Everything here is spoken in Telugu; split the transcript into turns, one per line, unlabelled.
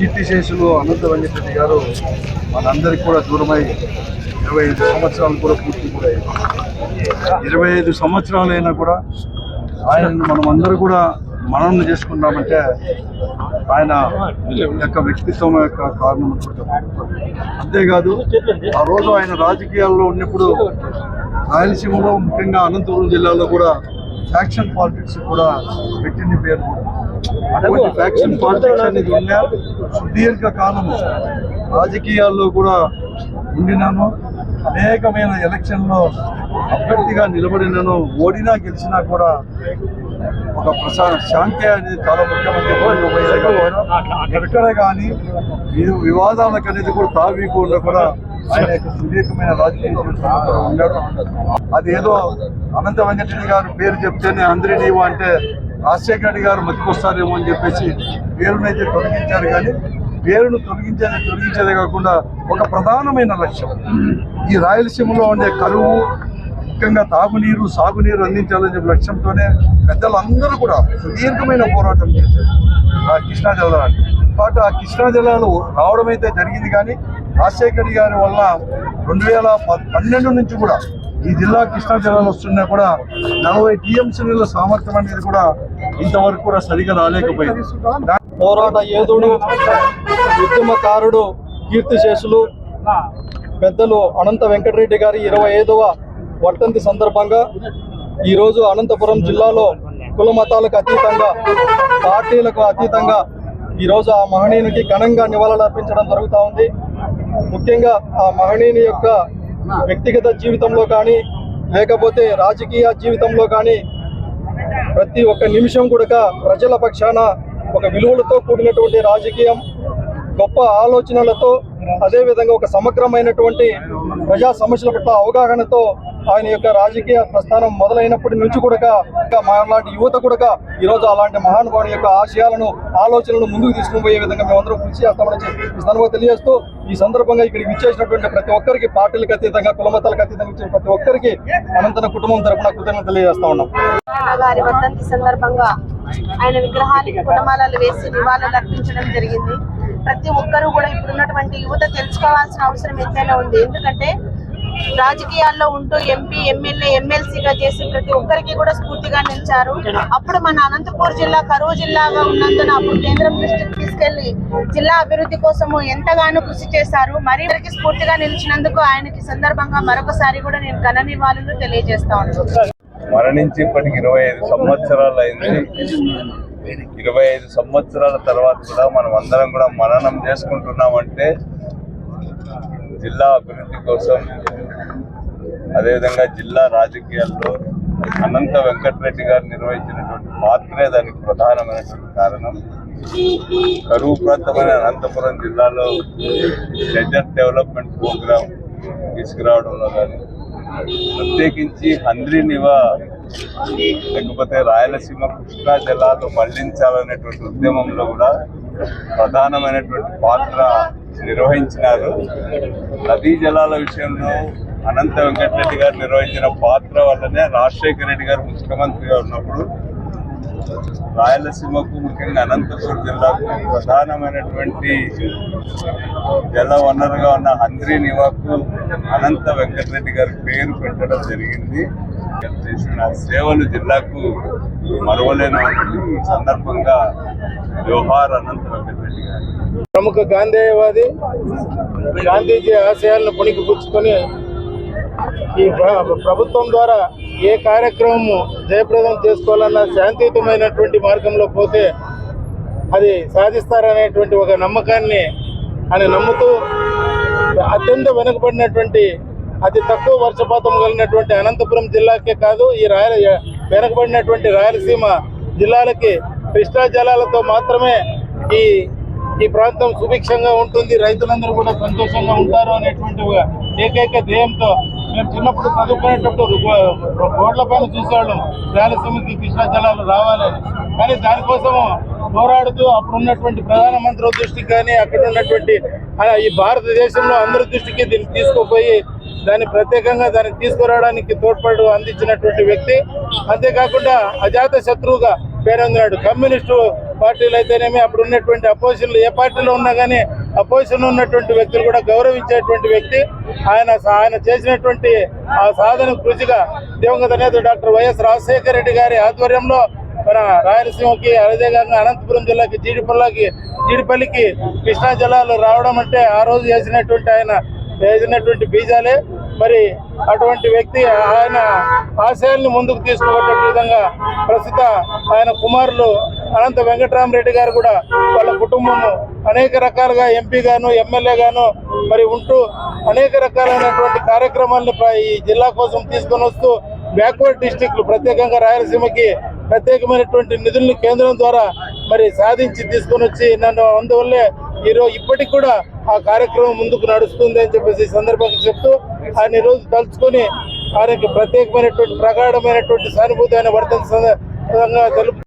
కీర్తిశేషులు అనంత వెంకటరెడ్డి గారు మనందరికీ కూడా దూరమై ఇరవై ఐదు సంవత్సరాలు కూడా పూర్తి కూడా ఇరవై ఐదు సంవత్సరాలైనా కూడా ఆయనను మనం అందరూ కూడా మనం చేసుకున్నామంటే ఆయన యొక్క వ్యక్తిత్వం యొక్క కారణం అంతేకాదు ఆ రోజు ఆయన రాజకీయాల్లో ఉన్నప్పుడు రాయలసీమలో ముఖ్యంగా అనంతపురం జిల్లాలో కూడా ఫ్యాక్షన్ పాలిటిక్స్ కూడా పెట్టింది పేరు. అటువంటి ఫ్యాక్షన్ పాలిటిక్స్ అనేది ఉన్నా సుదీర్ఘ కాలము రాజకీయాల్లో కూడా ఉండినాను అనేకమైన ఎలక్షన్లో అభ్యర్థిగా నిలబడినాను ఓడినా గెలిచినా కూడా ఒక ప్రసార శాంతి అనేది చాలా ముఖ్యమంత్రి ఎక్కడ కానీ ఇది వివాదాలకు అనేది కూడా తావీకుండా కూడా ఆయన యొక్క సుదీర్ఘమైన రాజకీయ ఉన్నాడు అది ఏదో అనంత వెంకటరెడ్డి గారు పేరు చెప్తేనే అందరి నీవు అంటే రాజశేఖర రెడ్డి గారు మతికొస్తారేమో అని చెప్పేసి పేరునైతే తొలగించారు కానీ పేరును తొలగించేది తొలగించేదే కాకుండా ఒక ప్రధానమైన లక్ష్యం. ఈ రాయలసీమలో ఉండే కరువు ముఖ్యంగా తాగునీరు సాగునీరు అందించాలనే చెప్పి లక్ష్యంతోనే పెద్దలందరూ కూడా సుదీర్ఘమైన పోరాటం చేశారు. ఆ కృష్ణా జలాన్ని కాబట్టి ఆ కృష్ణా జలాలు రావడం అయితే జరిగింది కానీ రాజశేఖర్ గారి వల్ల రెండు వేల ప- పన్నెండు నుంచి కూడా ఈ జిల్లా కృష్ణా జిల్లాలో వస్తున్నా కూడా నలభై టీఎంసీ సామర్థ్యం అనేది కూడా ఇంతవరకు కూడా సరిగా రాలేకపోయింది.
పోరాట యోధుడు ఉద్యమకారుడు కీర్తిశేషులు పెద్దలు అనంత వెంకటరెడ్డి గారి ఇరవై ఐదవ వర్తంతి సందర్భంగా ఈరోజు అనంతపురం జిల్లాలో కుల మతాలకు అతీతంగా పార్టీలకు అతీతంగా ఈరోజు ఆ మహనీయునికి ఘనంగా నివాళులు అర్పించడం జరుగుతూ ఉంది. ముఖ్యంగా ఆ మహనీయుని యొక్క వ్యక్తిగత జీవితంలో కానీ లేకపోతే రాజకీయ జీవితంలో కానీ ప్రతి ఒక్క నిమిషం కూడా ప్రజల పక్షాన ఒక విలువలతో కూడినటువంటి రాజకీయం గొప్ప ఆలోచనలతో అదేవిధంగా ఒక సమగ్రమైనటువంటి ప్రజా సమస్యల పట్ల అవగాహనతో ఆయన యొక్క రాజకీయ ప్రస్థానం మొదలైనప్పటి నుంచి కూడా మాలాంటి యువత కూడా ఈరోజు అలాంటి మహానుభావుని యొక్క ఆశయాలను ఆలోచనలను ముందుకు తీసుకుని పోయే విధంగా మేమందరం కృషి చేస్తామని చెప్పి ఈ సందర్భంగా తెలియజేస్తూ ఈ సందర్భంగా ఇక్కడికి విచ్చేసినటువంటి ప్రతి ఒక్కరికి పార్టీలకు అతీతంగా కులమతాలకు అతీతంగా ఇచ్చిన ప్రతి ఒక్కరికి అనంతన కుటుంబం తరపున కృతజ్ఞత తెలియజేస్తా ఉన్నాం.
గారి వర్ధంతి సందర్భంగా ఆయన విగ్రహానికి కుటుంబాలు వేసి నివాళులు అర్పించడం జరిగింది. ప్రతి ఒక్కరూ కూడా ఇప్పుడున్నటువంటి యువత తెలుసుకోవాల్సిన అవసరం ఎంతైనా ఉంది. ఎందుకంటే రాజకీయాల్లో ఉంటూ ఎంపీ ఎమ్మెల్యే ఎమ్మెల్సీగా చేసి ప్రతి ఒక్కరికి కూడా స్ఫూర్తిగా నిలిచారు. అప్పుడు మన అనంతపూర్ జిల్లా కరువు జిల్లాగా ఉన్నందున అప్పుడు కేంద్రం దృష్టికి తీసుకెళ్ళి జిల్లా అభివృద్ధి కోసము ఎంతగానో కృషి చేశారు. మరి వారికి స్ఫూర్తిగా నిలిచినందుకు ఆయనకి సందర్భంగా మరొకసారి కూడా నేను ఘన నివాళులు తెలియజేస్తా ఉన్నాను.
మరణించి ఇప్పటికి ఇరవై ఐదు సంవత్సరాలు అయింది ఇరవై ఐదు సంవత్సరాల తర్వాత కూడా మనం అందరం కూడా మననం చేసుకుంటున్నామంటే జిల్లా అభివృద్ధి కోసం అదేవిధంగా జిల్లా రాజకీయాల్లో అనంత వెంకటరెడ్డి గారు నిర్వహించినటువంటి పాత్రే దానికి ప్రధానమైనటువంటి కారణం. కరువు ప్రాంతమైన అనంతపురం జిల్లాలో డెజర్ట్ డెవలప్మెంట్ ప్రోగ్రామ్ తీసుకురావడంలో కానీ ప్రత్యేకించి హంద్రి నివా లేకపోతే రాయలసీమ కృష్ణా జలాలు మళ్ళించాలనేటువంటి ఉద్యమంలో కూడా ప్రధానమైనటువంటి పాత్ర నిర్వహించినారు. నదీ జలాల విషయంలో అనంత వెంకటరెడ్డి గారు నిర్వహించిన పాత్ర వల్లనే రాజశేఖర రెడ్డి గారు ముఖ్యమంత్రిగా ఉన్నప్పుడు రాయలసీమకు ముఖ్యంగా అనంతపురం జిల్లాకు ప్రధానమైనటువంటి జల వనరుగా ఉన్న హంద్రి నివాకు అనంత వెంకటరెడ్డి గారి పేరు పెట్టడం జరిగింది. చేసిన సేవలు జిల్లాకు మరవలేని సందర్భంగా జోహార్ అనంత వెంకటరెడ్డి గారు.
ప్రముఖ గాంధేయవాది గాంధీజీ ఆశయాలను పుణికిపుచ్చుకొని ఈ ప్రభుత్వం ద్వారా ఏ కార్యక్రమము జయప్రదం చేసుకోవాలన్నా శాంతియుతమైనటువంటి మార్గంలో పోతే అది సాధిస్తారనేటువంటి ఒక నమ్మకాన్ని అని నమ్ముతూ అత్యంత వెనుకబడినటువంటి అతి తక్కువ వర్షపాతం కలిగినటువంటి అనంతపురం జిల్లాకే కాదు ఈ రాయల వెనుకబడినటువంటి రాయలసీమ జిల్లాలకి కృష్ణా జలాలతో మాత్రమే ఈ ఈ ప్రాంతం సుభిక్షంగా ఉంటుంది రైతులందరూ కూడా సంతోషంగా ఉంటారు అనేటువంటి ఏకైక ధ్యేయంతో మేము చిన్నప్పుడు చదువుకునేటప్పుడు రోడ్ల పైన చూసేవాళ్ళం. రాయలసీమకి కృష్ణా జలాలు రావాలని కానీ దానికోసము పోరాడుతూ అప్పుడు ఉన్నటువంటి ప్రధానమంత్రి దృష్టికి కానీ అక్కడ ఉన్నటువంటి ఈ భారతదేశంలో అందరి దృష్టికి దీన్ని తీసుకుపోయి దాన్ని ప్రత్యేకంగా దాన్ని తీసుకురావడానికి తోడ్పాటు అందించినటువంటి వ్యక్తి. అంతేకాకుండా అజాత శత్రువుగా పేరొందినాడు. కమ్యూనిస్టు పార్టీలు అయితేనేమి అప్పుడు ఉన్నటువంటి అపోజిషన్లు ఏ పార్టీలో ఉన్నా కానీ అపోజిషన్ ఉన్నటువంటి వ్యక్తులు కూడా గౌరవించేటువంటి వ్యక్తి. ఆయన ఆయన చేసినటువంటి ఆ సాధన కృషిగా దివంగత నేత డాక్టర్ వైఎస్ రాజశేఖర రెడ్డి గారి ఆధ్వర్యంలో మన రాయలసీమకి అదేవిధంగా అనంతపురం జిల్లాకి జీడిపల్లికి జీడిపల్లికి కృష్ణా జలాలు రావడం అంటే ఆ రోజు చేసినటువంటి ఆయన వేసినటువంటి బీజాలే. మరి అటువంటి వ్యక్తి ఆయన ఆశయాల్ని ముందుకు తీసుకుపోయేట విధంగా ప్రస్తుత ఆయన కుమారులు అనంత వెంకటరామరెడ్డి గారు కూడా వాళ్ళ కుటుంబము అనేక రకాలుగా ఎంపీ గాను ఎమ్మెల్యే గాను మరి ఉంటూ అనేక రకాలైనటువంటి కార్యక్రమాలను ఈ జిల్లా కోసం తీసుకొని వస్తూ బ్యాక్వర్డ్ డిస్టిక్లు ప్రత్యేకంగా రాయలసీమకి ప్రత్యేకమైనటువంటి నిధులను కేంద్రం ద్వారా మరి సాధించి తీసుకొని వచ్చి నన్ను అందువల్లే ఈరోజు ఇప్పటికి కూడా ఆ కార్యక్రమం ముందుకు నడుస్తుంది అని చెప్పేసి ఈ సందర్భంగా చెప్తూ ఆయన ఈరోజు రోజు తలుచుకొని ఆయనకి ప్రత్యేకమైనటువంటి ప్రగాఢమైనటువంటి సానుభూతి ఆయన వర్తన తెలుపు